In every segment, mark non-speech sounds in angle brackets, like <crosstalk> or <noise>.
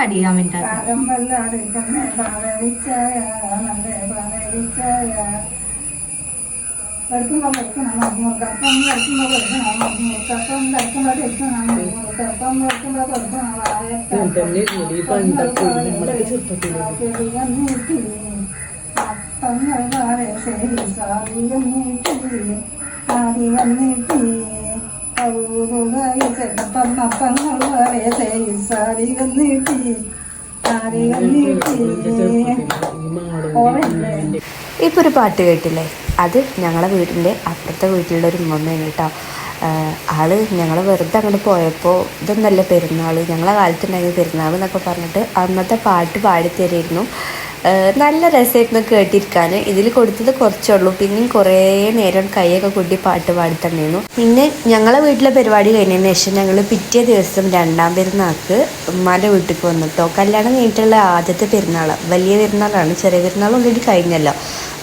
നല്ല പാലരിച്ചായ പഠിക്കുമ്പോൾ പഠിക്കണം മുറുക്കപ്പം പഠിക്കുമ്പോൾ പഠിക്കണം മുറുക്കപ്പം പഠിക്കുമ്പോൾ പഠിക്കണം മുറുക്കപ്പം പഠിക്കണം അപ്പങ്ങൾ വാഴ ശരി സാരികം നീട്ടി <laughs> ഇപ്പോൾ ഒരു പാട്ട് കേട്ടില്ലേ? അത് ഞങ്ങളെ വീടിന്റെ അപ്പുറത്തെ വീട്ടിലുള്ള ഒരു ഉമ്മമ്മയാണ് കേട്ടോ. ആൾ ഞങ്ങൾ വെറുതെ അങ്ങോട്ട് പോയപ്പോൾ ഇതൊന്നല്ല പെരുന്നാൾ ഞങ്ങളെ കാലത്തുണ്ടായിരുന്ന പെരുന്നാൾ എന്നൊക്കെ പറഞ്ഞിട്ട് അന്നത്തെ പാട്ട് പാടിത്തരായിരുന്നു. നല്ല രസമായിരുന്നു കേട്ടിരിക്കാൻ. ഇതിൽ കൊടുത്തത് കുറച്ചേ ഉള്ളൂ. പിന്നെയും കുറേ നേരം കൈയൊക്കെ കൂട്ടി പാട്ട് പാടി തന്നെയായിരുന്നു പിന്നെ ഞങ്ങളെ വീട്ടിലെ പരിപാടി കഴിഞ്ഞതിന് ശേഷം ഞങ്ങൾ പിറ്റേ ദിവസം രണ്ടാം പെരുന്നാൾക്ക് ഉമ്മാന്റെ വീട്ടിലേക്ക് വന്നിട്ടോ കല്യാണം കഴിഞ്ഞിട്ടുള്ള ആദ്യത്തെ പെരുന്നാൾ വലിയ പെരുന്നാളാണ്. ചെറിയ പെരുന്നാൾ ഓൾറെഡി കഴിഞ്ഞല്ലോ.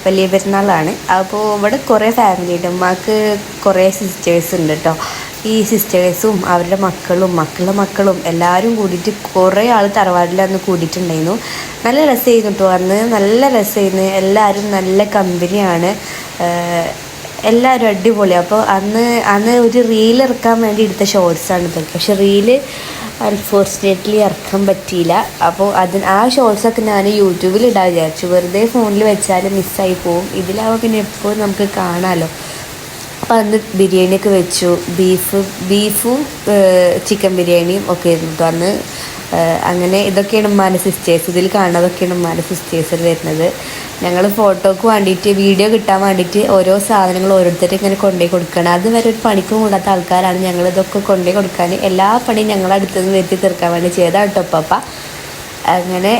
വലിയ പെരുന്നാളാണ്. അപ്പോൾ ഇവിടെ കുറേ ഫാമിലി ഉണ്ട്. ഉമ്മാക്ക് കുറേ സിസ്റ്റേഴ്സ് ഉണ്ട് കേട്ടോ ഈ സിസ്റ്റേഴ്സും അവരുടെ മക്കളും മക്കളുടെ മക്കളും എല്ലാവരും കൂടിയിട്ട് കുറേ ആൾ തറവാടിൽ അന്ന് കൂടിയിട്ടുണ്ടായിരുന്നു. നല്ല രസമായിരുന്നു കേട്ടോ അന്ന് നല്ല രസമായിരുന്നു. എല്ലാവരും നല്ല കമ്പനിയാണ് എല്ലാവരും അടിപൊളി അപ്പോൾ അന്ന് അന്ന് ഒരു റീൽ ഇറക്കാൻ വേണ്ടി എടുത്ത ഷോർട്സാണ് ഇതൊക്കെ. പക്ഷെ റീൽ അൺഫോർച്ചുനേറ്റ്ലി ഇറക്കാൻ പറ്റിയില്ല. അപ്പോൾ അതിന് ആ ഷോർട്സൊക്കെ ഞാൻ യൂട്യൂബിൽ ഇടാൻ വിചാരിച്ചു. വെറുതെ ഫോണിൽ വെച്ചാൽ മിസ്സായി പോവും. ഇതിലാവുമ്പോൾ പിന്നെ എപ്പോഴും നമുക്ക് കാണാമല്ലോ അപ്പം അന്ന് ബിരിയാണിയൊക്കെ വെച്ചു. ബീഫ് ബീഫും ചിക്കൻ ബിരിയാണിയും ഒക്കെ കേട്ടോ അന്ന് അങ്ങനെ ഇതൊക്കെയാണ് ഉമ്മാന്റെ സിസ്റ്റേഴ്സ് ഇതിൽ കാണുന്നതൊക്കെയാണ് ഉമ്മാന്റെ സിസ്റ്റേഴ്സിൽ വരുന്നത്. ഞങ്ങൾ ഫോട്ടോക്ക് വേണ്ടിയിട്ട് വീഡിയോ കിട്ടാൻ വേണ്ടിയിട്ട് ഓരോ സാധനങ്ങൾ ഓരോരുത്തരും ഇങ്ങനെ കൊണ്ടുപോയി കൊടുക്കണം. അതുവരെ ഒരു പണിക്കും കൂടാത്ത ആൾക്കാരാണ് ഞങ്ങൾ ഇതൊക്കെ കൊണ്ടുപോയി കൊടുക്കാൻ. എല്ലാ പണിയും ഞങ്ങളുടെ അടുത്തു നിന്ന് വരുത്തി തീർക്കാൻ വേണ്ടി ചെയ്താണ് കേട്ടോ പപ്പ അങ്ങനെ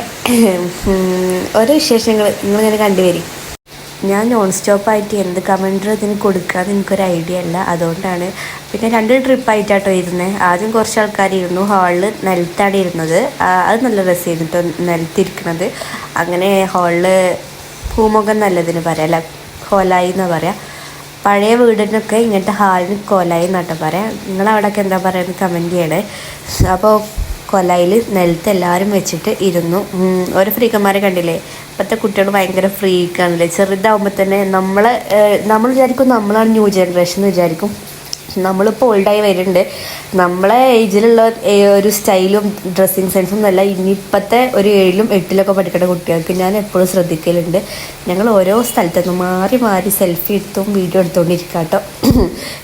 ഓരോ വിശേഷങ്ങൾ നിങ്ങളിങ്ങനെ കണ്ടുവരും. ഞാൻ നോൺ സ്റ്റോപ്പായിട്ട് എന്ത് കമന്റർ ഇതിന് കൊടുക്കാമെന്ന് എനിക്കൊരു ഐഡിയ അല്ല അതുകൊണ്ടാണ് പിന്നെ രണ്ട് ട്രിപ്പായിട്ടാട്ടോ ഇരുന്നത് ആദ്യം കുറച്ച് ആൾക്കാരിരുന്നു ഹാളിൽ നിലത്താണ് ഇരുന്നത്. അത് നല്ല രസമായിരുന്നു കേട്ടോ നിലത്തിരിക്കണത്. അങ്ങനെ ഹാളിൽ പൂമുഖം നല്ലതിന് പറയാം. അല്ല കോലായി എന്ന് പറയാം. പഴയ വീടിനൊക്കെ ഇങ്ങനത്തെ ഹാളിന് കോലായി എന്നാട്ടോ പറയാം. നിങ്ങളവിടെയൊക്കെ എന്താ പറയുന്നത് കമന്റ് ചെയ്യണേ. അപ്പോൾ കൊലയിൽ നിലത്ത് എല്ലാവരും വെച്ചിട്ട് ഇരുന്നു. ഓരോ ഫ്രീക്കന്മാരെ കണ്ടില്ലേ? ഇപ്പോഴത്തെ കുട്ടികൾ ഭയങ്കര ഫ്രീക്കാണല്ലേ ചെറുതാവുമ്പോൾ തന്നെ നമ്മളെ നമ്മൾ വിചാരിക്കും നമ്മളാണ് ന്യൂ ജനറേഷൻ എന്ന് വിചാരിക്കും. നമ്മളിപ്പോൾ ഓൾഡായി വരുന്നുണ്ട്. നമ്മളെ ഏജിലുള്ള ഒരു സ്റ്റൈലും ഡ്രസ്സിങ് സെൻസും നല്ല ഇനിയിപ്പോഴത്തെ ഒരു ഏഴിലും എട്ടിലൊക്കെ പഠിക്കുന്ന കുട്ടികൾക്ക് ഞാൻ എപ്പോഴും ശ്രദ്ധിക്കലുണ്ട്. ഞങ്ങൾ ഓരോ സ്ഥലത്തുനിന്ന് മാറി മാറി സെൽഫി എടുത്തും വീഡിയോ എടുത്തുകൊണ്ടിരിക്കുക കേട്ടോ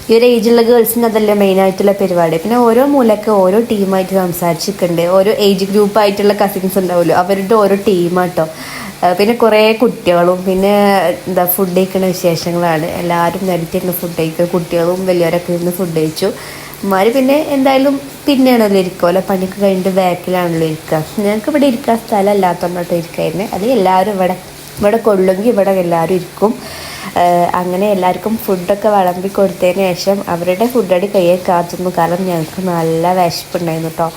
ഈ ഒരു ഏജിലുള്ള ഗേൾസിന് അതല്ലേ മെയിനായിട്ടുള്ള പരിപാടി. പിന്നെ ഓരോ മൂലക്ക് ഓരോ ടീമായിട്ട് സംസാരിച്ചിട്ടുണ്ട് ഓരോ ഏജ് ഗ്രൂപ്പായിട്ടുള്ള കസിൻസ് ഉണ്ടാവുമല്ലോ. അവരുടെ ഓരോ ടീമാട്ടോ പിന്നെ കുറേ കുട്ടികളും പിന്നെ എന്താ ഫുഡ് കഴിക്കുന്ന വിശേഷങ്ങളാണ്. എല്ലാവരും നിരത്തിയിരുന്ന് ഫുഡ് കഴിക്കുക കുട്ടികളും വലിയവരൊക്കെ ഇരുന്ന് ഫുഡ് കഴിച്ചു. അമ്മമാർ പിന്നെ എന്തായാലും പിന്നെയാണല്ലോ ഇരിക്കുമല്ലോ പണിക്ക് കഴിഞ്ഞിട്ട് ബാക്കിലാണല്ലോ ഇരിക്കുക. ഞങ്ങൾക്ക് ഇവിടെ ഇരിക്കാൻ സ്ഥലം അല്ലാത്തതുകൊണ്ടോ ഇരിക്കായിരുന്നു. അല്ലെങ്കിൽ എല്ലാവരും ഇവിടെ ഇവിടെ കൊള്ളുമെങ്കിൽ ഇവിടെ എല്ലാവരും ഇരിക്കും. അങ്ങനെ എല്ലാവർക്കും ഫുഡൊക്കെ വിളമ്പി കൊടുത്തതിന് ശേഷം അവരുടെ ഫുഡടി കയ്യിൽ കാത്തുന്നു. കാരണം ഞങ്ങൾക്ക് നല്ല വിശപ്പുണ്ടായിരുന്നു കേട്ടോ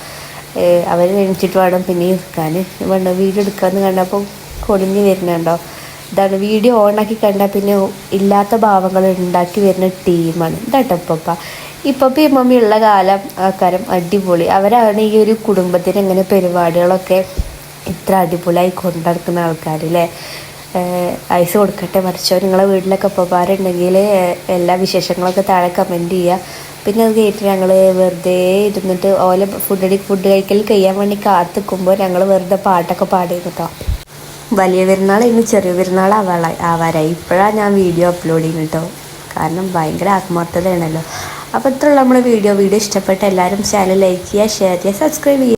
അവർ എണിച്ചിട്ട് വേണം പിന്നെ ഇരിക്കാൻ. വേണ്ട വീട് എടുക്കാമെന്ന് കണ്ടപ്പോൾ കൊടിഞ്ഞ് വരുന്നുണ്ടോ? ഇതാണ് വീഡിയോ ഓണാക്കി കണ്ടാൽ പിന്നെ ഇല്ലാത്ത ഭാവങ്ങൾ ഉണ്ടാക്കി വരുന്ന ടീമാണ്. ഇതാട്ടോ ഇപ്പപ്പ ഇപ്പപ്പ ഈ മമ്മി ഉള്ള കാലം ആക്കാരം അടിപൊളി. അവരാണ് ഈ ഒരു കുടുംബത്തിന് ഇങ്ങനെ പരിപാടികളൊക്കെ ഇത്ര അടിപൊളിയായി കൊണ്ടുനടക്കുന്ന ആൾക്കാർ അല്ലേ ഐസ് കൊടുക്കട്ടെ മറിച്ചോ നിങ്ങളെ വീട്ടിലൊക്കെ ഒപ്പപ്പാരുണ്ടെങ്കിൽ എല്ലാ വിശേഷങ്ങളൊക്കെ താഴെ കമന്റ് ചെയ്യുക. പിന്നെ അത് കേട്ട് ഞങ്ങൾ വെറുതെ ഇരുന്നിട്ട് ഓല ഫുഡ് ഫുഡ് കഴിക്കൽ കഴിയാൻ വേണ്ടി കാത്തിക്കുമ്പോൾ ഞങ്ങൾ വെറുതെ പാട്ടൊക്കെ പാടിയിരുന്നു കേട്ടോ. വലിയ പെരുന്നാൾ ഇന്ന് ചെറിയ പെരുന്നാൾ ആവാളായി ആവാറായി. ഇപ്പോഴാണ് ഞാൻ വീഡിയോ അപ്ലോഡ് ചെയ്യുന്നത് കേട്ടോ കാരണം ഭയങ്കര ആത്മാർത്ഥതയാണല്ലോ. അപ്പോൾ ഇത്രയുള്ള നമ്മുടെ വീഡിയോ വീഡിയോ ഇഷ്ടപ്പെട്ട എല്ലാവരും ചാനൽ ലൈക്ക് ചെയ്യുക ഷെയർ ചെയ്യുക സബ്സ്ക്രൈബ് ചെയ്യുക.